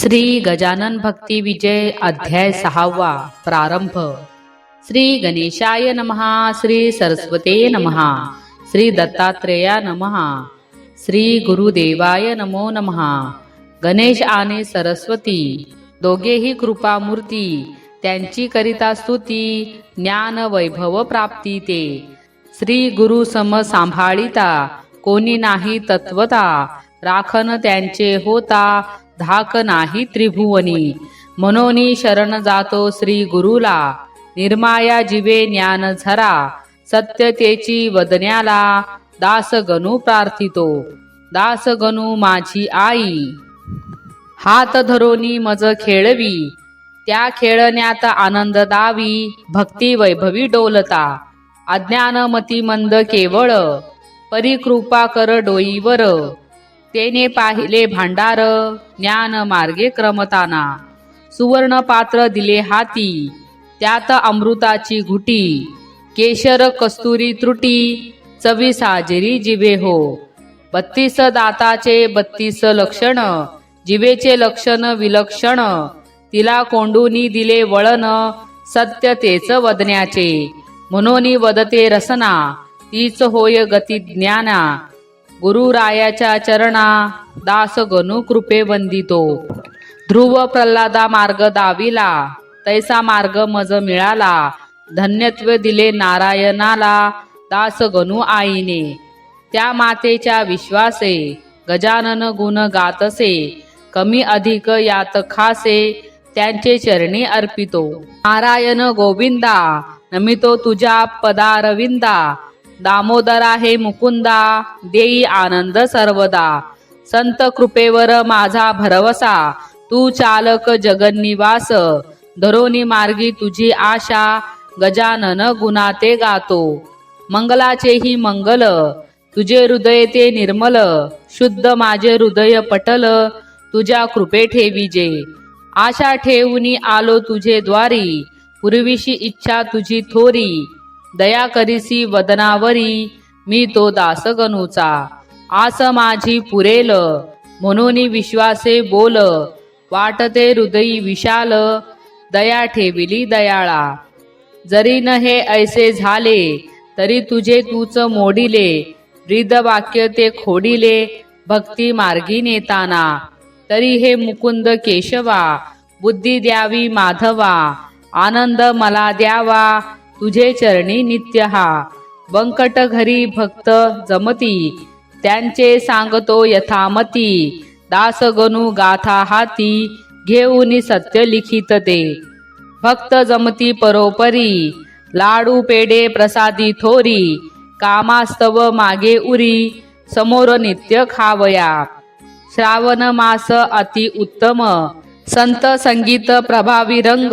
श्री गजानन भक्ती विजय अध्याय सहावा प्रारंभ. श्री गणेशाय नमहा श्री सरस्वते नमहा श्री दत्तात्रेया नमहा श्री गुरुदेवाय नमो नमहा गणेश आणि सरस्वती दोघेही कृपामूर्ती त्यांची करिता स्तुती ज्ञान वैभव प्राप्ती ते. श्री गुरु सम सांभाळिता कोणी नाही तत्वता राखन त्यांचे होता धाक नाही त्रिभुवनी. मनोनी शरण जातो श्री गुरुला. निर्माया जीवे ज्ञान झरा. सत्यतेची वदन्याला दास गणू प्रार्थितो. दास गणू माझी आई. हात धरोनी मज खेळवी. त्या खेळण्यात आनंद दावी. भक्ती वैभवी डोलता. अज्ञान मती मंद केवळ. परिकृपा कर डोईवर. तेने पाहिले भांडार ज्ञान मार्गे क्रमताना. सुवर्ण पात्र दिले हाती त्यात अमृताची घुटी केशर कस्तुरी त्रुटी चवी साजेरी जिवे हो. बत्तीस दाताचे बत्तीस लक्षण जिवेचे लक्षण विलक्षण तिला कोंडूनी दिले वळण सत्यतेच वदण्याचे. म्हणून वदते रसना तीच होय गती ज्ञाना. गुरुरायाच्या चरणा दास गणू कृपे वंदितो. ध्रुव प्रल्हादा मार्ग दाविला तैसा मार्ग मज मिळाला धन्यत्व दिले नारायणाला दास गणू आईने. त्या मातेच्या विश्वासे गजानन गुण गातसे कमी अधिक यात खासे त्यांचे चरणी अर्पितो. नारायण गोविंदा नमितो तुझ्या पदारविंदा दामोदर आहे मुकुंदा देई आनंद सर्वदा. संत कृपेवर माझा भरवसा तू चालक जगन्निवास. धरोनी मार्गी तुझी आशा गजानन गुणाते गातो. मंगलाचेही मंगल तुझे हृदय ते निर्मल. शुद्ध माझे हृदय पटल तुझ्या कृपे ठेविजे आशा ठेवूनी आलो तुझे द्वारी पूर्वीशी इच्छा तुझी थोरी. दया करीसी वदनावरी मी तो दासगणूचा. आस माझी पुरेल म्हणून विश्वासे बोल वाटते हृदयी विशाल दया ठेविली दयाळा. जरी न हे ऐसे झाले तरी तुझे तूच मोडिले हृद वाक्य ते खोडिले भक्ती मार्गी नेताना. तरी हे मुकुंद केशवा बुद्धी द्यावी माधवा आनंद मला द्यावा तुझे चरणी नित्य हा. बंकट घरी भक्त जमती त्यांचे सांगतो यथामती. दास गणू गाथा हाती घेऊन सत्य लिखित ते. भक्त जमती परोपरी लाडू पेडे प्रसादी थोरी. कामास्तव मागे उरी समोर नित्य खावया. श्रावण मास अति उत्तम संत संगीत प्रभावी रंग.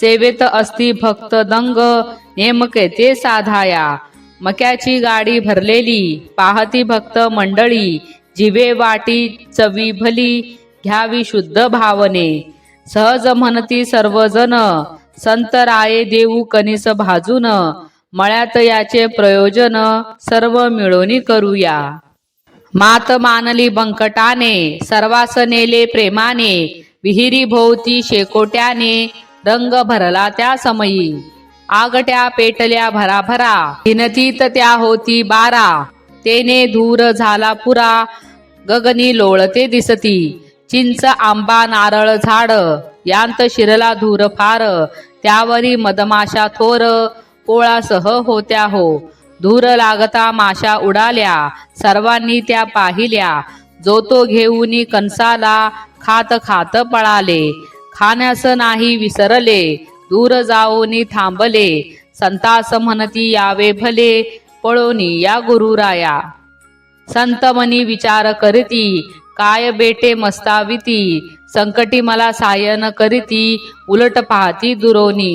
सेवेत असती भक्त दंग नेमके ते साधाया. मक्याची गाडी भरलेली पाहती भक्त मंडळी जिवे वाटी चवी भली घ्यावी शुद्ध भावने. सहज म्हणती सर्वजण संत राये देऊ कनिस भाजून मळ्यात याचे प्रयोजन सर्व मिळवणी करूया. मात मानली बंकटाने सर्वास नेले प्रेमाने विहिरी भोवती शेकोट्याने रंग भरला त्या समयी. आगट्या पेटल्या भराभरा. भिनतीत त्या होती बारा. तेने धूर झाला पुरा. गगनी लोळते दिसती. चिंच आंबा नारळ झाड. यांत शिरला धूर फार. त्यावरी मदमाशा थोर. पोळासह होत्या हो. धूर लागता माशा उडाल्या. सर्वांनी त्या पाहिल्या. जो तो घेऊनी कणसाला खात खात पळाले. खाण्यास नाही विसरले दूर जाऊनी थांबले. संतास म्हणती यावे भले पळोनी या गुरुराया. संत मनी विचार करीती काय बेटे मस्ताविती संकटी मला सायन करीती उलट पाहती दुरोनी.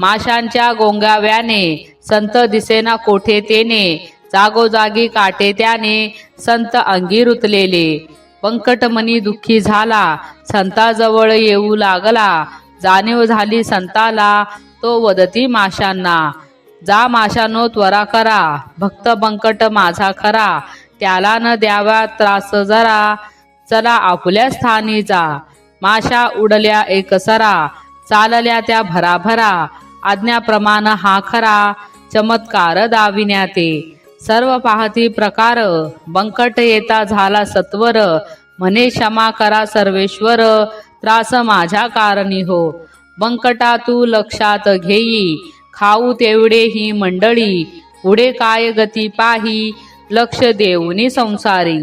माशांच्या गोंगाव्याने संत दिसेना कोठे तेने जागोजागी काटे त्याने संत अंगी रुतलेले. पंकटमणी दुःखी झाला संताजवळ येऊ लागला. जाणीव झाली संताला तो वदती माशांना. जा माशानो त्वरा करा. भक्त बंकट माझा खरा. त्याला न द्यावा त्रास जरा. चला आपल्या स्थानी जा. माशा उडल्या एकसरा चालल्या त्या भराभरा. आज्ञाप्रमाण हा खरा. चमत्कार दाविण्याते सर्व पाहती प्रकार बंकट येता झाला सत्वर. म्हणे क्षमा करा सर्वेश्वर त्रास माझ्या कारणी हो. बंकटा तू लक्षात घेई खाऊ तेवढे ही मंडळी पुढे काय गती पाही लक्ष देऊनी संसारी.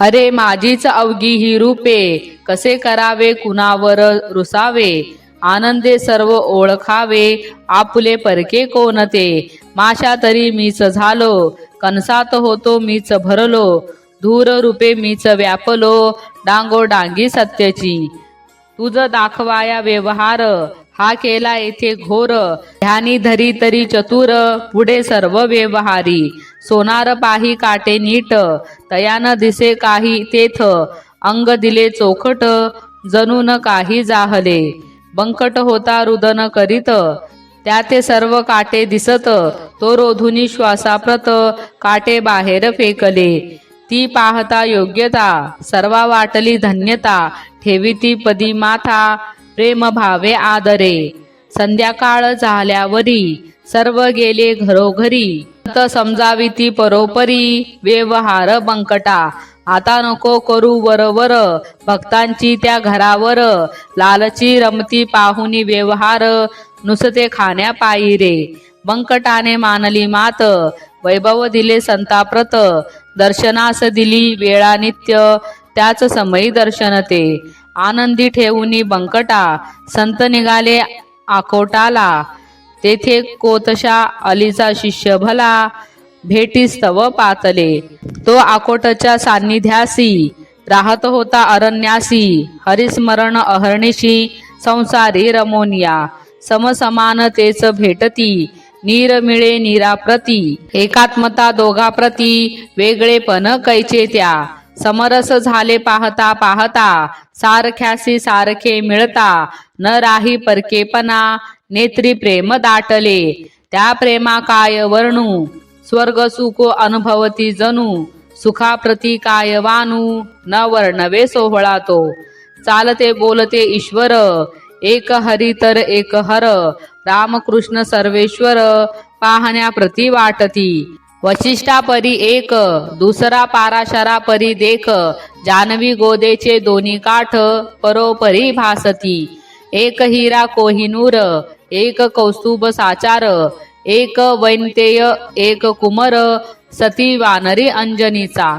अरे माझीच अवघी ही रूपे कसे करावे कुणावर रुसावे? आनंदे सर्व ओळखावे आपुले परके कोणते? माशा तरी मीच झालो कणसात होतो मीच भरलो धूर रूपे मीच व्यापलो डांगो डांगी सत्याची. तुझ दाखवाया व्यवहार हा केला येथे घोर ध्यानी धरी तरी चतुर पुढे सर्व व्यवहारी. सोनार पाही काटे नीट तयान दिसे काही तेथ अंग दिले चोखट जणून काही जाहले. बंकट होता रुदन करीत. त्या ते सर्व काटे दिसत. तो रोधुनी श्वासाप्रत काटे बाहेर फेकले. ती पाहता योग्यता सर्वा वाटली धन्यता ठेविती पदी माथा प्रेम भावे आदरे. संध्याकाळ झाल्यावरी सर्व गेले घरोघरी. समजावी ती परोपरी व्यवहार बंकटा. आता नको करू वरवर भक्तांची त्या घरावर. लालची रमती पाहुनी व्यवहार. नुसते खाण्या पायी रे. बंकटाने मानली मात. वैभव दिले संताप्रत. दर्शनास दिली वेळा नित्य. त्याच समयी दर्शन ते. आनंदी ठेवूनी बंकटा. संत निघाले आकोटाला. तेथे कोतशा अलीचा शिष्य भला. भेटीस्तव पातले. तो आकोटच्या सान्निध्यासी राहत होता अरण्यासी हरिस्मरण अहर्निशी संसारी रमोनिया समसमानतेच भेटती नीर मिळे नीराप्रती एकात्मता दोघाप्रती वेगळेपण कैचे त्या समरस झाले पाहता पाहता सारख्यासी सारखे मिळता न राही परकेपणा नेत्री प्रेम दाटले त्या प्रेमा काय वर्णू स्वर्ग सुख अनुभवती जणू सुखाप्रती काय वानू न वर्णवे सोहळा तो चालते बोलते ईश्वर एक हरी तर एक हर रामकृष्ण सर्वेश्वर पाहण्याप्रती वाटती. वशिष्ठा परी एक दुसरा पाराशरा परी देख जानवी गोदेचे दोन्ही काठ परोपरी भासती. एक हिरा कोहिनूर एक कौस्तुभ साचार एक वैनतेय एक कुमर सती वानरी अंजनीचा.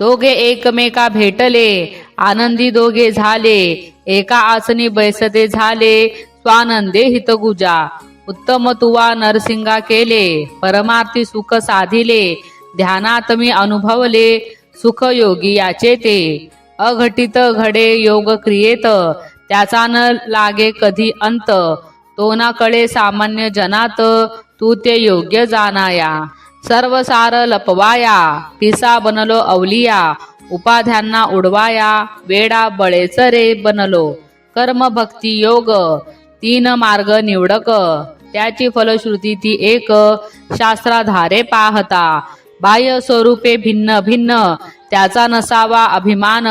दोघे एकमेका भेटले आनंदी दोघे झाले एका आसनी बैसते झाले स्वानंदे हितगुजा. उत्तम तुवा नरसिंगा केले परमार्थी सुख साधिले ध्यानात मी अनुभवले सुख योगी याचे ते. अघटित घडे योग क्रियेत त्याचा न लागे कधी अंत. तो ना कळे सामान्य जनात तू ते योग्य जाणाया. सर्व सार लपवाया पिसा बनलो अवलिया उपाध्यांना उडवाया वेडा बळेच रे बनलो. कर्म भक्ती योग तीन मार्ग निवडक त्याची फलश्रुती ती एक शास्त्राधारे पाहता. बाह्य स्वरूपे भिन्न भिन्न त्याचा नसावा अभिमान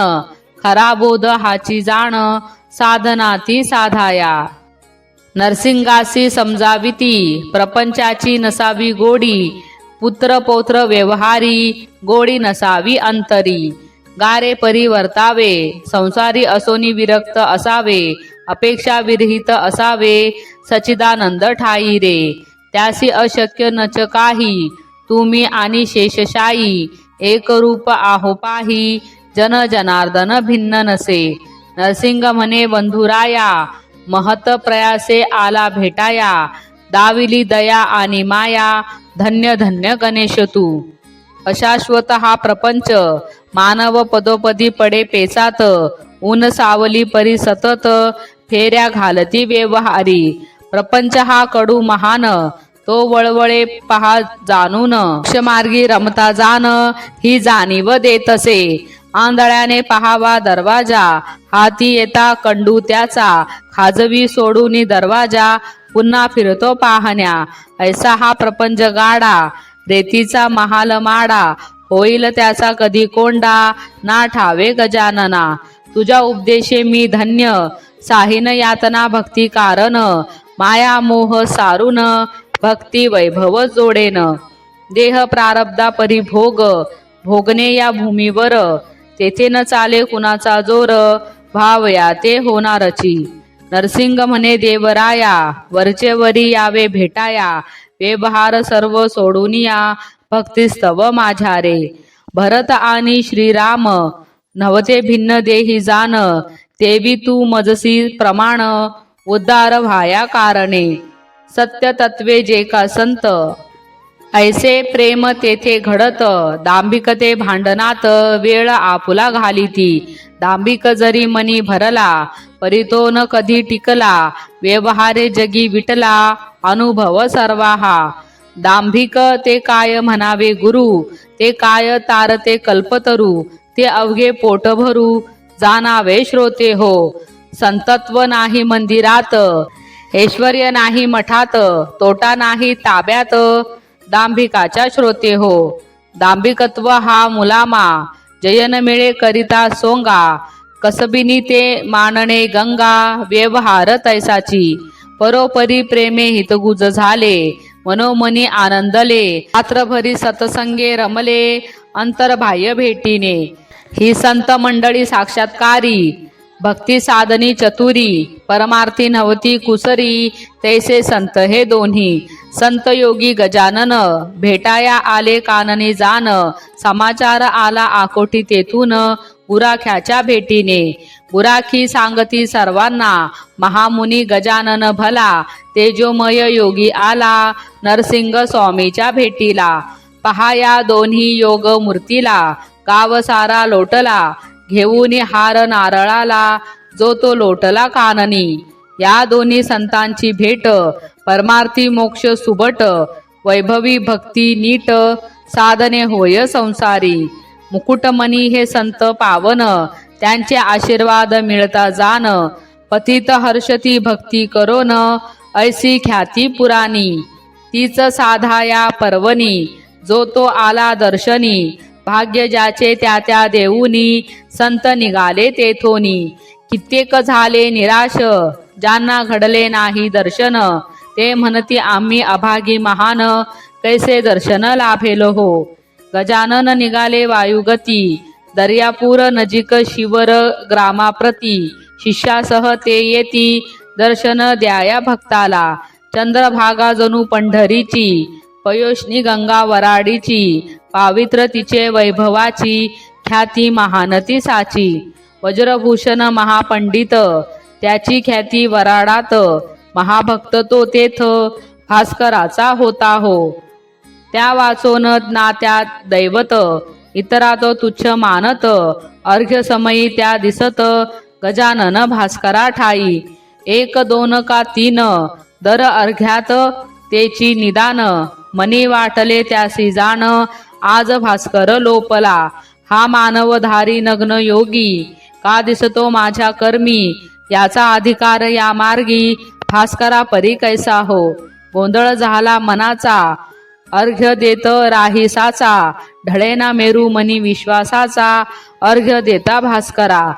खरा बोध हाची जाण साधना ती साधाया. नरसिंगासी समजाविती प्रपंचाची नसावी गोडी पुत्र पौत्र व्यवहारी गोडी नसावी अंतरी. गारे परिवर्तावे संसारी असोनी विरक्त असावे अपेक्षा विरहित असावे सचिदानंद ठाई रे. त्यासी अशक्य नच काही तुम्ही आणि शेषशाही एक रूप आहो पाही जन जनार्दन भिन्न नसे. नरसिंग म्हणे बंधुराया महत प्रयासे आला भेटाया. दाविली दया आणि माया धन्य धन्य गणेश तू. अशाश्वत हा प्रपंच मानव पदोपदी पडे पेचात ऊन सावली परी सतत फेऱ्या घालती व्यवहारी. प्रपंच हा कडू महान तो वळवळे पहा जाणून. मार्गी रमता जाण ही जाणीव देतसे आंधळ्याने पहावा दरवाजा. हाती येता कंडू त्याचा. खाजवी सोडून दरवाजा. पुन्हा फिरतो पाहण्या. ऐसा हा प्रपंच गाडा. रेतीचा महाल माडा. होईल त्याचा कधी कोंडा? ना ठावे गजानना. तुझ्या उपदेशे मी धन्य. साहिन यातना भक्ती कारण. माया मोह सारून. भक्ती वैभव जोडेन. देह प्रारब्धा परिभोग. भोगणे या भूमीवर. तेथे न चाले कुणाचा जोर भावया ते होणारची. नरसिंग म्हणे देवराया वरचे वरी यावे भेटाया. व्यवहार सर्व सोडून या भक्तिस्तव माझ्या रे भरत आणि श्रीराम नवते भिन्न देही जान देवी तू मजसी प्रमाण उद्धार व्हाया कारणे. सत्य तत्वे जे का संत ऐसे प्रेम तेथे घडत दांभिकते भांडणात वेळ आपुला घालीती. दांभिक जरी मनी भरला परितो न कधी टिकला. व्यवहारे जगी विटला अनुभव सर्वाहा. दांभिक ते काय म्हणावे गुरु ते काय तारते कल्पतरू ते अवघे पोट भरू. जाणावे श्रोते हो संतत्व नाही मंदिरात. ऐश्वर्य नाही मठात तोटा नाही ताब्यात. दांभिकाच्या श्रोते हो. दांभिकत्व हा मुलामा जयन मिळे करिता सोंगा कसबिनी ते मानणे गंगा व्यवहार तैसाची. परोपरी प्रेमे हितगुज झाले मनोमनी आनंदले रात्रभरी सतसंगे रमले अंतर्बाह्य भेटीने. ही संत मंडळी साक्षात्कारी भक्ती साधनी चतुरी परमार्थी नवती कुसरी तैसे संत हे दोन्ही. संत योगी गजानन भेटाया आले काननी जान समाचार आला आकोटी तेथून गुराख्याच्या भेटीने. गुराखी सांगती सर्वांना महामुनी गजानन भला तेजोमय योगी आला नरसिंग स्वामीच्या भेटीला. पहाया दोन्ही योग मूर्तीला गाव सारा लोटला घेऊन हार नारळाला जो तो लोटला काननी. या दोन्ही संतांची भेट परमार्थी मोक्ष सुबट वैभवी भक्ती नीट साधने होय संसारी. मुकुटमणी हे संत पावन त्यांचे आशीर्वाद मिळता जाण. पतित हर्षती भक्ती करोन ऐसी ख्याती पुराणी. तीच साधाया पर्वणी जो तो आला दर्शनी. भाग्य ज्याचे त्या त्या देऊनी संत निघाले तेथोनी कित्येक झाले निराश ज्यांना घडले नाही दर्शन ते म्हणती आम्ही अभागी महान कैसे दर्शन लाभेलो हो? गजानन निघाले वायुगती दर्यापूर नजीक शिवर ग्रामाप्रती. शिष्यासह ते येती दर्शन द्याया भक्ताला. चंद्रभागा जणू पंढरीची पयोष्णी गंगा वराडीची. पावित्र तिचे वैभवाची ख्याती महानती साची. वज्रभूषण महापंडित त्याची ख्याती वराडात. महाभक्त तो तेथ भास्कराचा होता हो. त्या वाचोन नात्यात दैवत इतरा तो तुच्छ मानत. अर्घ्य समयी त्या दिसत गजानन भास्करा ठाई. एक दोन का तीन दर अर्घ्यात तेची निदान. मनी वाटले त्यासी जाण आज भास्कर लोपला. हा मानवधारी नग्न योगी का दिसतो माझ्या कर्मी? याचा अधिकार या मार्गी. भास्करा परी कैसा हो? गोंधळ झाला मनाचा. अर्घ्य देत राहिसाचा. ढळेना मेरू मनी विश्वासाचा. अर्घ्य देता भास्करा.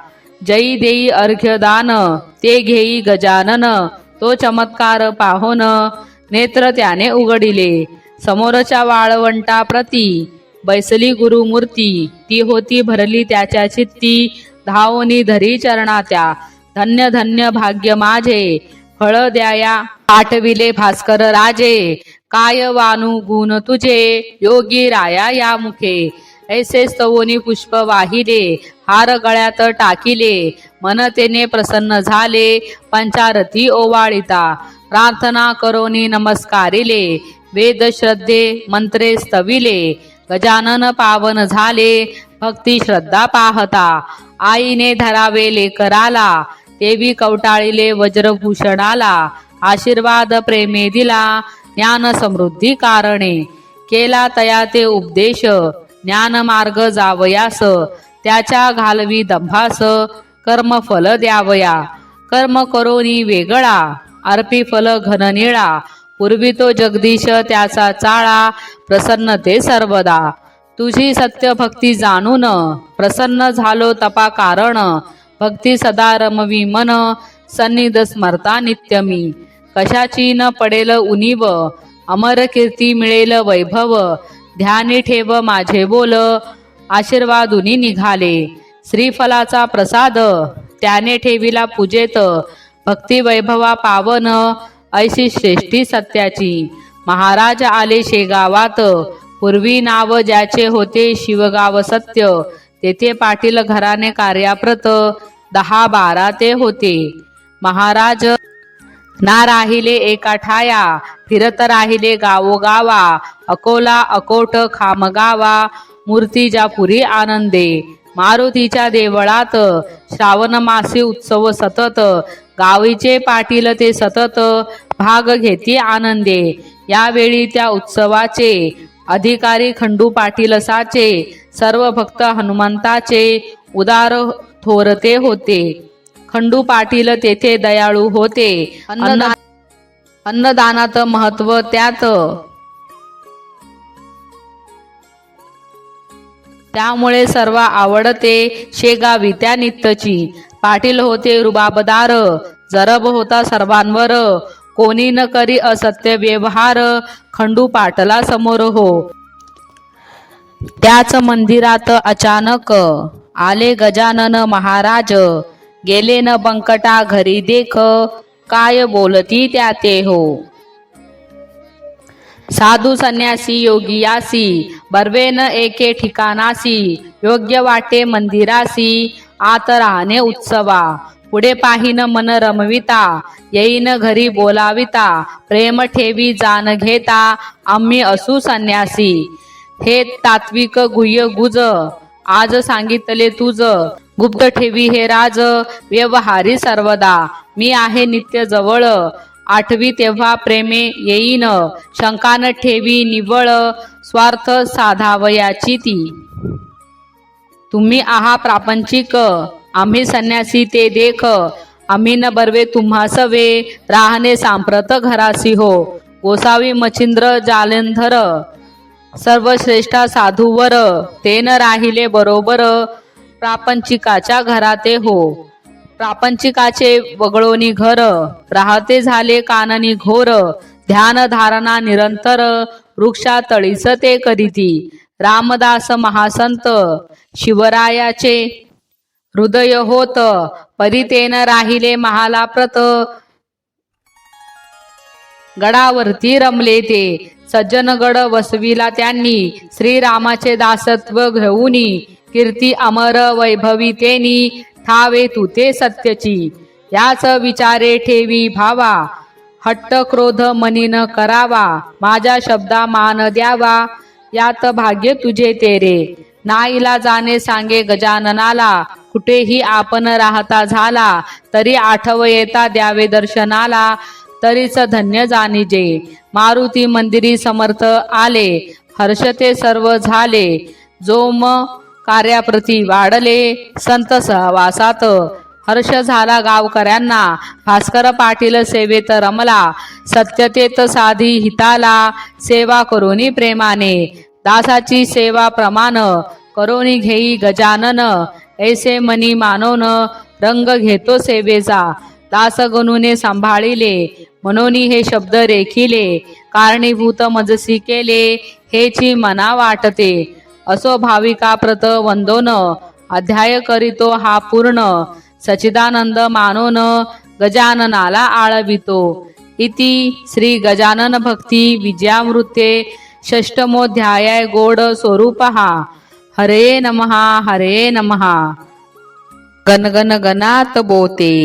जई देई अर्घ्य दान ते घेई गजानन. तो चमत्कार पाहोन. नेत्र त्याने उघडिले. समोरच्या वाळवंटाप्रती. बैसली गुरुमूर्ती ती होती भरली त्याच्या चित्ती. धावनी धरी चरणा त्या धन्य धन्य भाग्य माझे. फळ द्याया पाठविले भास्कर राजे. काय वानू गुण तुझे? योगी राया या मुखे. ऐसे स्तवोनी पुष्प वाहिले. हार गळ्यात टाकिले. मनतेने प्रसन्न झाले. पंचारथी ओवाळिता. प्रार्थना करोनी नमस्कारिले. वेद श्रद्धे मंत्रे स्तविले. गजानन पावन झाले भक्ती श्रद्धा पाहता. आईने धरावे लेकराला देवी कवटाळीले वज्रभूषणाला आशीर्वाद प्रेमे दिला ज्ञान समृद्धी कारणे. केला तया ते उपदेश ज्ञान मार्ग जावयास त्याच्या घालवी दंभास कर्म फल द्यावया. कर्म करोनी वेगळा अर्पी फल घननिळा पूर्वी तो जगदीश त्याचा चाळा प्रसन्न ते सर्वदा. तुझी सत्य भक्ती जाणून प्रसन्न झालो तपा कारण भक्ती सदा रमवी मन सन्निध स्मरता नित्य मी. कशाची न पडेल उनीव अमर कीर्ती मिळेल वैभव. ध्यानी ठेव माझे बोल आशीर्वादुनी निघाले. श्रीफलाचा प्रसाद त्याने ठेविला पूजेत. भक्ती वैभवा पावन ऐशी श्रेष्ठी सत्याची. महाराज आले शेगावात. पूर्वी नाव ज्याचे होते शिवगाव सत्य. तेथे पाटील घराने कार्याप्रत दहा बारा ते होते. महाराज ना राहिले एका ठाया फिरत राहिले गावोगावा अकोला अकोट खामगावा मूर्तीजा पुरी आनंदे. मारुतीच्या देवळात श्रावण मासी उत्सव सतत गावीचे पाटील ते सतत भाग घेती आनंदे. यावेळी त्या उत्सवाचे अधिकारी खंडू पाटील साचे सर्व भक्त हनुमंताचे उदार थोरते होते. खंडू पाटील तेथे दयाळू होते. अन्नदा अन्नदानात महत्त्व त्यात. त्यामुळे सर्व आवडते शेगावी त्या नित्यची. पाटील होते रुबाबदार जरब होता सर्वांवर. कोणी न करी असत्य व्यवहार खंडू पाटला समोर हो. त्याच मंदिरात अचानक आले गजानन महाराज. गेले न बंकटा घरी देख काय बोलती त्या ते हो. साधू संन्यासी योगियासी बर्वेन एके ठिकाणासी योग्य वाटे मंदिरासी आत राहणे उत्सवा. पुढे पाहिन मन रमविता येईन घरी बोलाविता प्रेम ठेवी जाण घेता आम्ही असू संन्यासी. हे तात्विक गुह्य गुज आज सांगितले तुझ गुप्त ठेवी हे राज व्यवहारी सर्वदा. मी आहे नित्य जवळ आठवी तेव्हा प्रेमे येईन. शंकान ठेवी निवळ स्वार्थ साधावयाची ती. तुम्ही आहा प्रापंचिक आम्ही संन्यासी ते देख. आम्ही न बर्वे तुम्हासवे राहणे सांप्रत घरासी हो. गोसावी मच्छिंद्र जालंधर. सर्वश्रेष्ठा साधूवर. ते न राहिले बरोबर. प्रापंचिकाच्या घराते हो. प्रापंचिकाचे वगळोनी घर. राहते झाले काननी घोर. ध्यान धारणा निरंतर. वृक्षा तळीस ते करीती रामदास महासंत. शिवरायाचे हृदय होत परितेन राहिले महालाप्रत. गडावरती रमले ते सज्जनगड वसविला त्यांनी श्रीरामाचे दासत्व घेऊनी. कीर्ती अमर वैभवी तेनी ठावे ते सत्यची. याच विचारे ठेवी भावा हट्ट क्रोध मनीन करावा माझ्या शब्दा मान द्यावा यात भाग्य तुझे तेरे. नाईला जाणे सांगे गजाननाला कुठेही आपण राहता झाला तरी आठव येता द्यावे दर्शनाला तरीच धन्य जाणीजे. मारुती मंदिरी समर्थ आले हर्षते सर्व झाले. जोम कार्याप्रती वाढले संत सहवासात. हर्ष झाला गावकऱ्यांना भास्कर पाटील सेवेत रमला सत्यतेत साधी हिताला सेवा करोनी प्रेमाने. दासाची सेवा प्रमाण करोनी घेई गजानन. ऐसे मनी मानवन रंग घेतो सेवेचा. दास गणुने सांभाळिले म्हणून हे शब्द रेखिले. कारणीभूत मजसी केले हेची मना वाटते. असो भाविकाप्रत वंदोन अध्याय करीतो हा पूर्ण. सचिदानंद मानोन गजाननाला आळवितो. इति श्री गजानन भक्ती विजयामृते षष्टमोध्याय गोड स्वरूप हा हरे नमहा हरे नमहा गणगण गणात बोते.